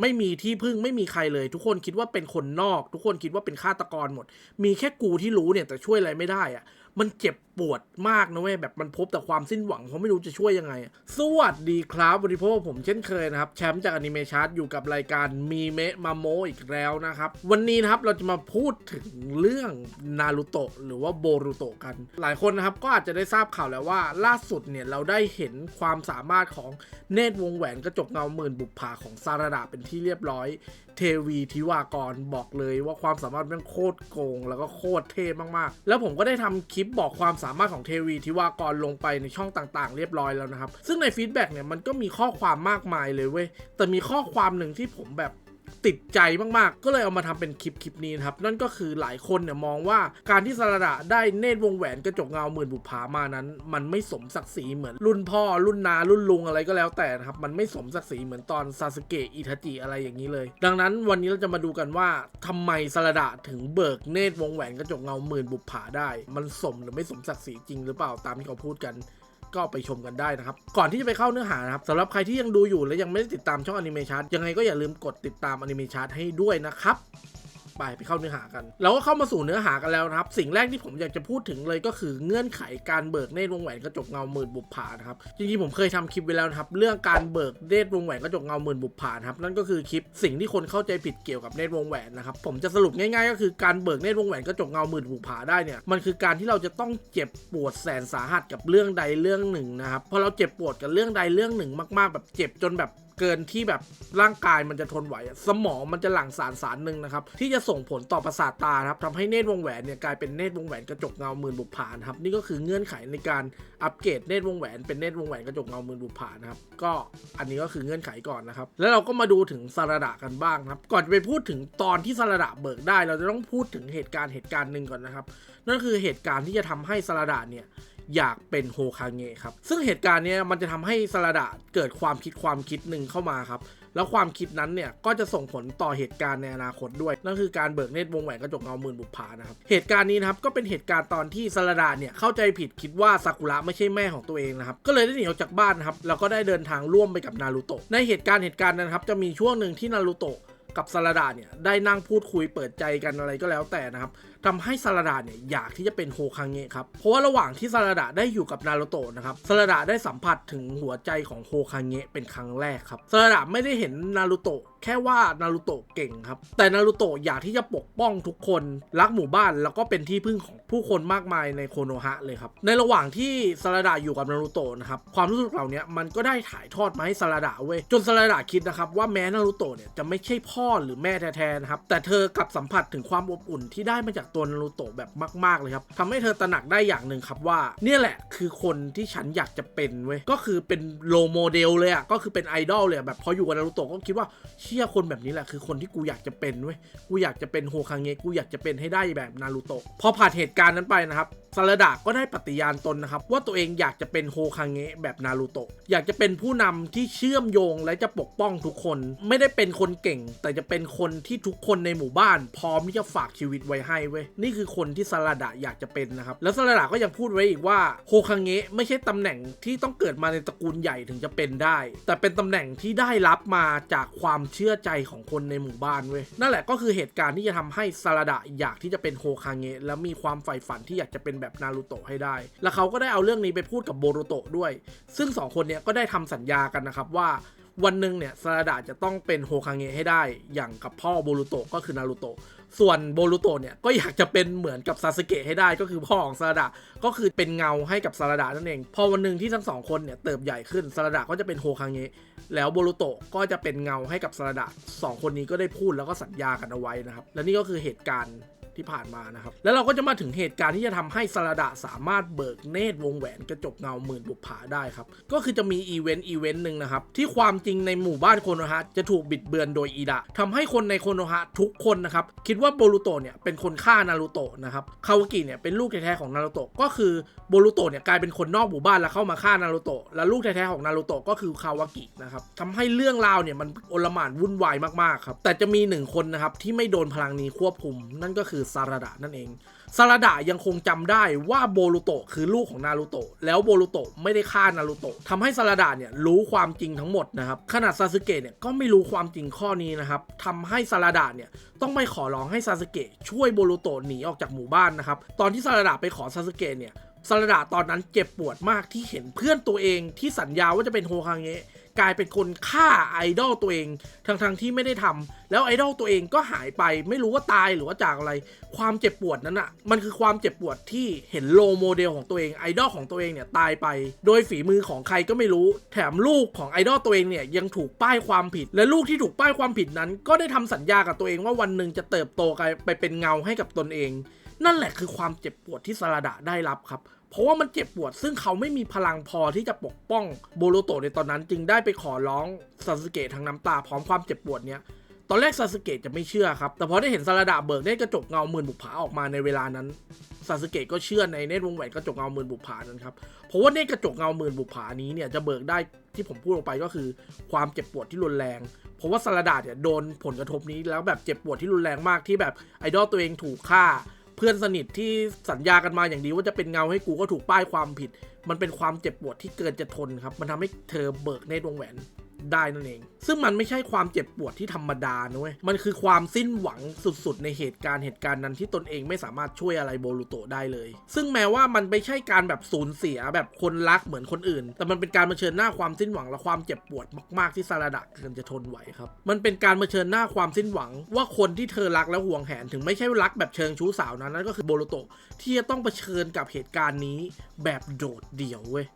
ไม่มีที่พึ่งไม่มีใครเลย ทุกคนคิดว่าเป็นคนนอก ทุกคนคิดว่าเป็นฆาตกรหมด มีแค่กูที่รู้เนี่ยแต่ช่วยอะไรไม่ได้อะ มันเจ็บปวดมากนะเว้ยแบบมันพบแต่ความสิ้นหวังเขาไม่รู้จะช่วยยังไง สวัสดีครับวันนี้พบกับผมเช่นเคยนะครับ แชมป์จากอนิเมชันอยู่กับรายการมีเมะมาโมอีกแล้วนะครับ วันนี้นะครับเราจะมาพูดถึงเรื่องนารูโตะหรือว่าโบรูโตะกัน หลายคนนะครับก็อาจจะได้ทราบข่าวแล้วว่า ล่าสุดเนี่ยเราได้เห็นความสามารถของเนตรวงแหวนกระจกเงาหมื่นบุปผาของซาราดาเป็นที่เรียบร้อยเทวีทิวากรบอกเลยว่าความสามารถแมันโคตรโกง แล้วก็โคตรเท่มากๆ แล้วผมก็ได้ทำคลิปบอกความสามารถของเทวีทิวากรลงไปในช่องต่างๆ เรียบร้อยแล้วนะครับ ซึ่งในฟีดแบ็กเนี่ยมันก็มีข้อความมากมายเลยเว้ยแต่มีข้อความหนึ่งที่ผมแบบ ติดใจมากๆ ก็เลยเอามาทำเป็นคลิปคลิปนี้นะครับ นั่นก็คือหลายคนเนี่ยมองว่าการที่สารดาได้เนตรวงแหวนกระจกเงาหมื่นบุปผามานั้น มันไม่สมศักดิ์ศรีเหมือนรุ่นพ่อรุ่นนารุ่นลุงอะไรก็แล้วแต่นะครับ มันไม่สมศักดิ์ศรีเหมือนตอนซาสึเกะอิทาจิอะไรอย่างนี้เลย ดังนั้นวันนี้เราจะมาดูกันว่าทำไมสารดาถึงเบิกเนตรวงแหวนกระจกเงาหมื่นบุปผาได้ มันสมหรือไม่สมศักดิ์ศรีจริงหรือเปล่าตามที่เขาพูดกัน ก็ไปชมกันได้นะครับ ก่อนที่จะไปเข้าเนื้อหานะครับสำหรับใครที่ยังดูอยู่และยังไม่ได้ติดตามช่องอนิเมชันยังไงก็อย่าลืมกดติดตามอนิเมชันให้ด้วยนะครับ ไปไปเข้าเนื้อหากันเราก็เข้ามาสู่เนื้อหากันแล้วนะครับ สิ่งแรกที่ผมอยากจะพูดถึงเลยก็คือเงื่อนไขการเบิกเนตรวงแหวนกระจกเงาหมื่นบุปผานะครับจริงๆผมเคยทำคลิปไว้แล้วนะครับ เรื่องการเบิกเนตรวงแหวนกระจกเงาหมื่นบุปผานะครับนั่นก็คือคลิปสิ่งที่คนเข้าใจผิดเกี่ยวกับเนตรวงแหวนนะครับผมจะสรุปง่ายๆ ก็คือการเบิกเนตรวงแหวนกระจกเงาหมื่นบุปผาได้เนี่ยมันคือการที่เราจะต้องเจ็บปวดแสนสาหัสกับเรื่องใดเรื่องหนึ่งนะครับพอเราเจ็บปวดกับเรื่องใดเรื่องหนึ่งมาก ๆ แบบเจ็บจนแบบ เกินที่แบบร่างกายมันจะทนไหว สมองมันจะหลั่งสารสารหนึ่งนะครับ ที่จะส่งผลต่อประสาทตาครับทำให้เนตรวงแหวนเนี่ยกลายเป็นเนตรวงแหวนกระจกเงาหมื่นบุปผานครับนี่ก็คือเงื่อนไขในการอัปเกรดเนตรวงแหวนเป็นเนตรวงแหวนกระจกเงาหมื่นบุปผานะครับก็อันนี้ก็คือเงื่อนไขก่อนนะครับ แล้วเราก็มาดูถึงสารดากันบ้างครับ ก่อนจะไปพูดถึงตอนที่สารดาเบิกได้ เราจะต้องพูดถึงเหตุการณ์เหตุการณ์หนึ่งก่อนนะครับ นั่นคือเหตุการณ์ที่จะทำให้สารดาเนี่ย อยากเป็นโฮคาเงะครับ ซึ่งเหตุการณ์นี้มันจะทำให้สารดาเกิดความคิดความคิดหนึ่งเข้ามาครับ แล้วความคิดนั้นเนี่ยก็จะส่งผลต่อเหตุการณ์ในอนาคตด้วย นั่นคือการเบิกเนตรวงแหวนกระจกเงาหมื่นบุปผานะครับ เหตุการณ์นี้นะครับก็เป็นเหตุการณ์ตอนที่สารดาเนี่ยเข้าใจผิดคิดว่าซากุระไม่ใช่แม่ของตัวเองนะครับ ก็เลยได้หนีออกจากบ้านนะครับ แล้วก็ได้เดินทางร่วมไปกับนารูโตะ ในเหตุการณ์เหตุการณ์นั้นครับจะมีช่วงหนึ่งที่นารูโตะกับซาลาดาเนี่ยได้นั่งพูดคุยเปิดใจกันอะไรก็แล้วแต่นะครับ ทำให้ซาลาดาเนี่ยอยากที่จะเป็นโฮคังเงะครับ เพราะว่าระหว่างที่ซาลาดาได้อยู่กับนารูโตะนะครับซาลาดาได้สัมผัสถึงหัวใจของโฮคังเงะเป็นครั้งแรกครับซาลาดาไม่ได้เห็นนารูโตะแค่ว่านารูโตะเก่งครับ แต่นารูโตะอยากที่จะปกป้องทุกคนรักหมู่บ้านแล้วก็เป็นที่พึ่งของผู้คนมากมายในโคโนฮะเลยครับ ในระหว่างที่ซาลาดาอยู่กับนารูโตะนะครับ ความรู้สึกเหล่านี้มันก็ได้ถ่ายทอดมาให้ซาลาดาเว้ย จนซาลาดาคิดนะครับว่าแม้นารูโตะเนี่ยจะไม่ใช่พ่อหรือแม่แท้ๆนะครับ แต่เธอกลับสัมผัสถึงความอบอุ่นที่ได้มาจากตัวนารูโตะแบบมาก ๆ เลยครับทำให้เธอตระหนักได้อย่างหนึ่งครับว่า เนี่ยแหละคือคนที่ฉันอยากจะเป็นเว้ยก็คือเป็นโลโมเดลเลยอะก็คือเป็นไอดอลเลยอะแบบพออยู่กับนารูโตะก็คิดว่าเชื่อคนแบบนี้แหละคือคนที่กูอยากจะเป็นเว้ยกูอยากจะเป็นโฮคังเงะกูอยากจะเป็นให้ได้แบบนารูโตะพอผ่านเหตุการณ์นั้นไปนะครับซาลดะก็ได้ปฏิญาณตนนะครับ ว่าตัวเองอยากจะเป็นโฮคังเงะแบบนารูโตะอยากจะเป็นผู้นำที่เชื่อมโยงและจะปกป้องทุกคน ไม่ได้เป็นคนเก่ง แต่จะเป็นคนที่ทุกคนในหมู่บ้าน พร้อมที่จะฝากชีวิตไว้ให้เว้ยนี่คือคนที่ซาลาดะอยากจะเป็นนะครับแล้วซาลาดะก็ยังพูดไว้อีกว่าโฮคังเงะไม่ใช่ตำแหน่งที่ต้องเกิดมาในตระกูลใหญ่ถึงจะเป็นได้ แต่เป็นตำแหน่งที่ได้รับมาจากความเชื่อใจของคนในหมู่บ้านเว้ยนั่นแหละก็คือเหตุการณ์ที่จะทำให้ซาลาดะอยากที่จะเป็นโฮคังเงะแล้วมีความใฝ่ฝันที่อยากจะเป็นแบบนารูโตะให้ได้ แล้วเขาก็ได้เอาเรื่องนี้ไปพูดกับโบโรโตะด้วย ซึ่งสองคนเนี้ยก็ได้ทำสัญญากันนะครับว่า วันหนึ่งเนี่ยซาลาจะต้องเป็นโฮคังเงะให้ได้อย่างกับพ่อโบรูโตะก็คือนารูโตะส่วนโบรูโตะเนี่ยก็อยากจะเป็นเหมือนกับซาสึเกะให้ได้ก็คือพ่อของซาลาก็คือเป็นเงาให้กับซาลานั่นเอง พอวันหนึ่งที่ทั้งสองคนเนี่ยเติบใหญ่ขึ้นซาลาก็จะเป็นโฮคังเงะแล้วโบรูโตะก็จะเป็นเงาให้กับซาลาสองคนนี้ก็ได้พูดแล้วก็สัญญากันเอาไว้นะครับและนี่ก็คือเหตุการณ์ ที่ผ่านมานะครับ แล้วเราก็จะมาถึงเหตุการณ์ที่จะทำให้ซาลาดะสามารถเบิกเนตรวงแหวนกระจกเงาหมื่นบุปผาได้ครับ ก็คือจะมีอีเวนต์อีเวนต์หนึ่งนะครับ ที่ความจริงในหมู่บ้านโคโนฮะจะถูกบิดเบือนโดยอีดะทำให้คนในโคโนฮะทุกคนนะครับ คิดว่าโบรูโตเนี่ยเป็นคนฆ่านารูโตะนะครับคาวากิเนี่ยเป็นลูกแท้ๆของนารูโตะก็คือโบรูโตเนี่ยกลายเป็นคนนอกหมู่บ้านแล้วเข้ามาฆ่านารูโตะและลูกแท้ๆของนารูโตะก็คือคาวากินะครับทำให้เรื่องราวเนี่ยมันโอลหม่านวุ่นวายมากๆครับแต่จะมีหนึ่งคนนะครับที่ไม่โดนพลังนี้ควบคุม นั่นก็คือซาราดะนั่นเองซาลดะยังคงจำได้ว่าโบรูโตะคือลูกของนารูโตะแล้วโบรูโตะไม่ได้ฆ่านารูโตะทำให้ซาลดะเนี่ยรู้ความจริงทั้งหมดนะครับขนาดซาสึเกะเนี่ยก็ไม่รู้ความจริงข้อนี้นะครับทำให้ซาลดะเนี่ยต้องไปขอร้องให้ซาสึเกะช่วยโบรูโตะหนีออกจากหมู่บ้านนะครับตอนที่ซาลดะไปขอซาสึเกะเนี่ยซาลดะตอนนั้นเจ็บปวดมากที่เห็นเพื่อนตัวเองที่สัญญาว่าจะเป็นโฮคางเงะ กลายเป็นคนฆ่าไอดอลตัวเองทั้งๆที่ไม่ได้ทำแล้วไอดอลตัวเองก็หายไปไม่รู้ว่าตายหรือว่าจากอะไร ความเจ็บปวดนั้นอะ่ะมันคือความเจ็บปวดที่เห็นโลโมเดลของตัวเองไอดอลของตัวเองเนี่ยตายไป โดยฝีมือของใครก็ไม่รู้ แถมลูกของไอดอลตัวเองเนี่ยยังถูกป้ายความผิด และลูกที่ถูกป้ายความผิดนั้น ก็ได้ทำสัญญากับตัวเองว่าวันหนึ่งจะเติบโตไปเป็นเงาให้กับตนเอง นั่นแหละคือความเจ็บปวดที่ซาลดะได้รับครับ เพราะว่ามันเจ็บปวด ซึ่งเขาไม่มีพลังพอที่จะปกป้องโบโลโตในตอนนั้นจึงได้ไปขอร้องซาสึเกะทางน้ำตาพร้อมความเจ็บปวดเนี้ยตอนแรกซาสึเกะจะไม่เชื่อครับ แต่พอได้เห็นซาลาดะเบิกเนตรกระจกเงาหมื่นบุปผาออกมาในเวลานั้นซาสึเกะก็เชื่อในเนตรวงแหวนกระจกเงาหมื่นบุปผานั้นครับ เพราะว่าเนตรกระจกเงาหมื่นบุปผานี้เนี่ยจะเบิกได้ที่ผมพูดออกไปก็คือ ความเจ็บปวดที่รุนแรง เพราะว่าซาลาดะเนี่ยโดนผลกระทบนี้แล้วแบบเจ็บปวดที่รุนแรงมากที่แบบไอดอลตัวเองถูกฆ่า เพื่อนสนิทที่สัญญากันมาอย่างดีว่าจะเป็นเงาให้กูก็ถูกป้ายความผิด มันเป็นความเจ็บปวดที่เกินจะทนครับ มันทำให้เธอเบิกเนตรวงแหวน ได้นั่นเอง ซึ่งมันไม่ใช่ความเจ็บปวดที่ธรรมดานะเว้ยมันคือความสิ้นหวังสุดๆ ในเหตุการณ์เหตุการณ์นั้นที่ตนเองไม่สามารถช่วยอะไรโบรูโตได้เลย ซึ่งแม้ว่ามันไม่ใช่การแบบสูญเสียแบบคนรักเหมือนคนอื่น แต่มันเป็นการเผชิญหน้าความสิ้นหวังและความเจ็บปวดมากๆที่ซาลาดะเกินจะทนไหวครับ มันเป็นการเผชิญหน้าความสิ้นหวัง ว่าคนที่เธอรักและห่วงแหนถึงไม่ใช่รักแบบเชิงชู้สาวนะนั่นก็คือโบรูโตที่จะต้องเผชิญกับเหตุการณ์นี้แบบโดดเดี่ยวเว้ย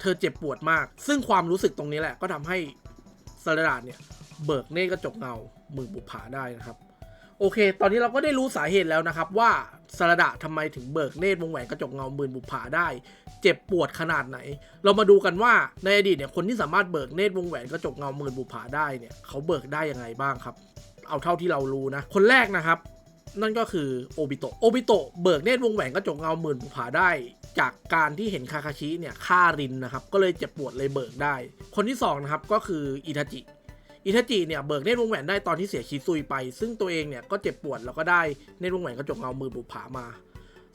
เธอเจ็บปวดมาก ซึ่งความรู้สึกตรงนี้แหละ ก็ทำให้สารดาเนี่ย เบิกเนตรกระจกเงามือบุผาได้นะครับ โอเค ตอนนี้เราก็ได้รู้สาเหตุแล้วนะครับว่าสารดาทำไมถึงเบิกเนตรวงแหวนกระจกเงาหมื่นบุผาได้ เจ็บปวดขนาดไหน เรามาดูกันว่าในอดีตเนี่ยคนที่สามารถเบิกเนตรวงแหวนกระจกเงาหมื่นบุผาได้เนี่ยเขาเบิกได้ยังไงบ้างครับ เอาเท่าที่เรารู้นะ คนแรกนะครับ นั่นก็คือโอบิโตะโอบิโตะเบิกเนตรวงแหวนกระจกเงาหมื่นบุผาได้ จากการที่เห็นคาคาชิเนี่ยฆ่ารินนะครับ ก็เลยเจ็บปวดเลยเบิกได้ คนที่สองนะครับก็คืออิทาจิอิทาจิเนี่ยเบิกเนตรวงแหวนได้ตอนที่เสียชิซุยไป ซึ่งตัวเองเนี่ยก็เจ็บปวดแล้วก็ได้เนตรวงแหวนกระจกเงามือบุปผามา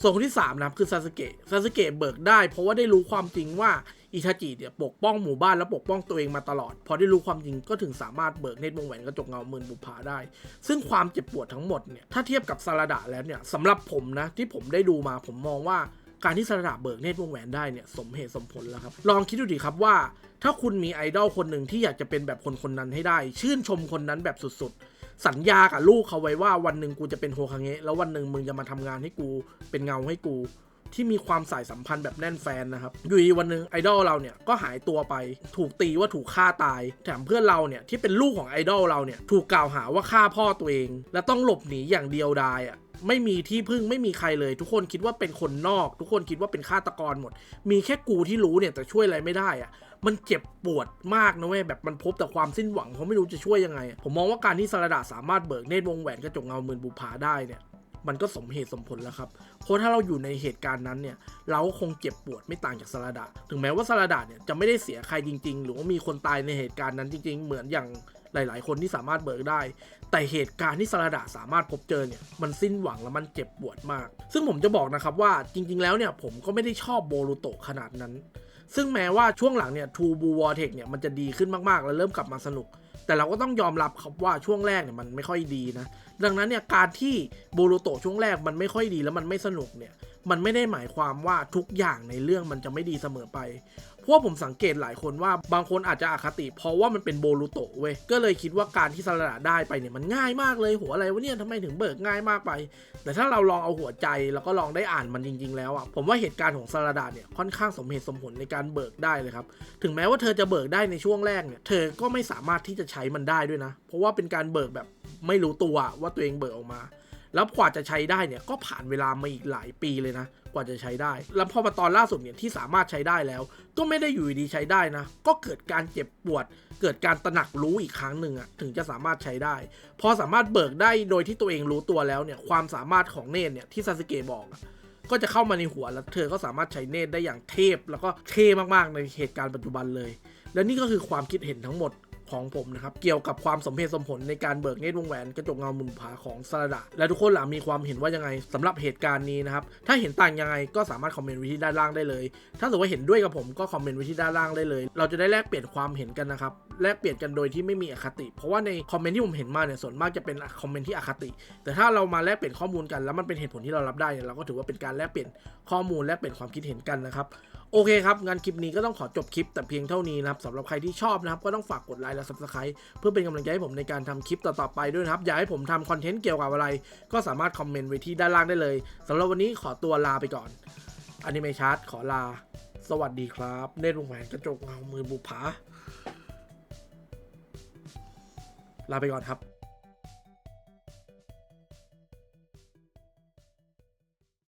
ส่วนคนที่3นะครับคือซาสึเกะซาสึเกะเบิกได้ เพราะว่าได้รู้ความจริงว่าอิทาจิเนี่ยปกป้องหมู่บ้านและปกป้องตัวเองมาตลอด พอได้รู้ความจริงก็ถึงสามารถเบิกเนตรวงแหวนกระจกเงามือบุปผาได้ ซึ่งความเจ็บปวดทั้งหมดเนี่ยถ้าเทียบกับซาลาดะแล้วเนี่ยสำหรับผมนะที่ผมได้ดูมาผมมองว่า การที่ซาลาดะเบิกเนตรวงแหวนได้เนี่ยสมเหตุสมผลแล้วครับ ลองคิดดูดิครับว่า ถ้าคุณมีไอดอลคนหนึ่งที่อยากจะเป็นแบบคนคนนั้นให้ได้ ชื่นชมคนนั้นแบบสุดๆ สัญญากับลูกเขาไว้ว่าวันหนึ่งกูจะเป็นโฮคางเงะแล้ววันหนึ่งมึงจะมาทำงานให้กูเป็นเงาให้กูที่มีความสายสัมพันธ์แบบแน่นแฟนนะครับอยู่ดีวันหนึ่งไอดอลเราเนี่ยก็หายตัวไป ถูกตีว่าถูกฆ่าตาย แถมเพื่อนเราเนี่ยที่เป็นลูกของไอดอลเราเนี่ยถูกกล่าวหาว่าฆ่าพ่อตัวเอง และต้องหลบหนีอย่างเดียวดายอะ ไม่มีที่พึ่งไม่มีใครเลย ทุกคนคิดว่าเป็นคนนอก ทุกคนคิดว่าเป็นฆาตกรหมด มีแค่กูที่รู้เนี่ยแต่ช่วยอะไรไม่ได้อะมันเจ็บปวดมากนะเว้ยแบบมันพบแต่ความสิ้นหวังเขาไม่รู้จะช่วยยังไง ผมมองว่าการที่สารดาสามารถเบิกเนตรวงแหวนกระจกเงาหมื่นบุปผาได้เนี่ยมันก็สมเหตุสมผลแล้วครับ เพราะถ้าเราอยู่ในเหตุการณ์นั้นเนี่ย เราก็คงเจ็บปวดไม่ต่างจากสารดาถึงแม้ว่าสารดาเนี่ยจะไม่ได้เสียใครจริง ๆ หรือว่ามีคนตายในเหตุการณ์นั้นจริง ๆ เหมือนอย่าง หลาย ๆ คนที่สามารถเบิกได้ แต่เหตุการณ์ที่สารดาสามารถพบเจอเนี่ยมันสิ้นหวังและมันเจ็บปวดมาก ซึ่งผมจะบอกนะครับว่าจริง ๆ แล้วเนี่ยผมก็ไม่ได้ชอบโบรูโตขนาดนั้น ซึ่งแม้ว่าช่วงหลังเนี่ยทูบูวอร์เทคเนี่ยมันจะดีขึ้นมาก ๆ แล้วเริ่มกลับมาสนุก แต่เราก็ต้องยอมรับครับว่าช่วงแรกเนี่ยมันไม่ค่อยดีนะดังนั้นเนี่ยการที่โบรูโตช่วงแรกมันไม่ค่อยดีแล้วมันไม่สนุกเนี่ยมันไม่ได้หมายความว่าทุกอย่างในเรื่องมันจะไม่ดีเสมอไป เพราะผมสังเกตหลายคนว่าบางคนอาจจะอคติ เพราะว่ามันเป็นโบรูโตเว้ยก็เลยคิดว่าการที่สลัดได้ไปเนี่ยมันง่ายมากเลยหัวอะไรวะเนี่ยทำไมถึงเบิกง่ายมากไป แต่ถ้าเราลองเอาหัวใจแล้วก็ลองได้อ่านมันจริง ๆ แล้วอะผมว่าเหตุการณ์ของสลัดเนี่ยค่อนข้างสมเหตุสมผลในการเบิกได้เลยครับถึงแม้ว่าเธอจะเบิกได้ในช่วงแรกเนี่ยเธอก็ไม่สามารถที่จะใช้มันได้ด้วยนะ เพราะว่าเป็นการเบิกแบบไม่รู้ตัวว่าตัวเองเบิกออกมา แล้วกว่าจะใช้ได้เนี่ยก็ผ่านเวลามาอีกหลายปีเลยนะกว่าจะใช้ได้ แล้วพอมาตอนล่าสุดเนี่ยที่สามารถใช้ได้แล้ว ก็ไม่ได้อยู่ดีใช้ได้นะ ก็เกิดการเจ็บปวด เกิดการตระหนักรู้อีกครั้งหนึ่งอะถึงจะสามารถใช้ได้ พอสามารถเบิกได้โดยที่ตัวเองรู้ตัวแล้วเนี่ยความสามารถของเนตเนี่ยที่ซาสึเกะบอกก็จะเข้ามาในหัวแล้วเธอก็สามารถใช้เนตได้อย่างเทพ แล้วก็เท่มากๆในเหตุการณ์ปัจจุบันเลย และนี่ก็คือความคิดเห็นทั้งหมด ของผมนะครับเกี่ยวกับความสมเหตุสมผลในการเบิกเนตรวงแหวนกระจกเงามุนผาของสระดาและทุกคนหล่ะมีความเห็นว่ายังไงสำหรับเหตุการณ์นี้นะครับถ้าเห็นต่างยังไงก็สามารถคอมเมนต์ไว้ที่ด้านล่างได้เลย ถ้าสมมติว่าเห็นด้วยกับผมก็คอมเมนต์ไว้ที่ด้านล่างได้เลย เราจะได้แลกเปลี่ยนความเห็นกันนะครับแลกเปลี่ยนกันโดยที่ไม่มีอคติ เพราะว่าในคอมเมนต์ที่ผมเห็นมาเนี่ยส่วนมากจะเป็นคอมเมนต์ที่อคติ แต่ถ้าเรามาแลกเปลี่ยนข้อมูลกันแล้วมันเป็นเหตุผลที่เรารับได้เนี่ยเราก็ถือว่าเป็นการแลกเปลี่ยนข้อมูลแลกเปลี่ยนความคิดเห็นกันนะครับ โอเคครับงานคลิปนี้ก็ต้องขอจบคลิปแต่เพียงเท่านี้นะครับสำหรับใครที่ชอบนะครับก็ต้องฝากกดไลค์และ subscribe เพื่อเป็นกำลังใจให้ผมในการทำคลิปต่อๆไปด้วยนะครับ อยากให้ผมทำคอนเทนต์เกี่ยวกับอะไร ก็สามารถคอมเมนต์ไว้ที่ด้านล่างได้เลยสำหรับวันนี้ขอตัวลาไปก่อนอนิเมชัดขอลา สวัสดีครับ เนตรวงแหวนกระจกเงามือบุผาลาไปก่อนครับ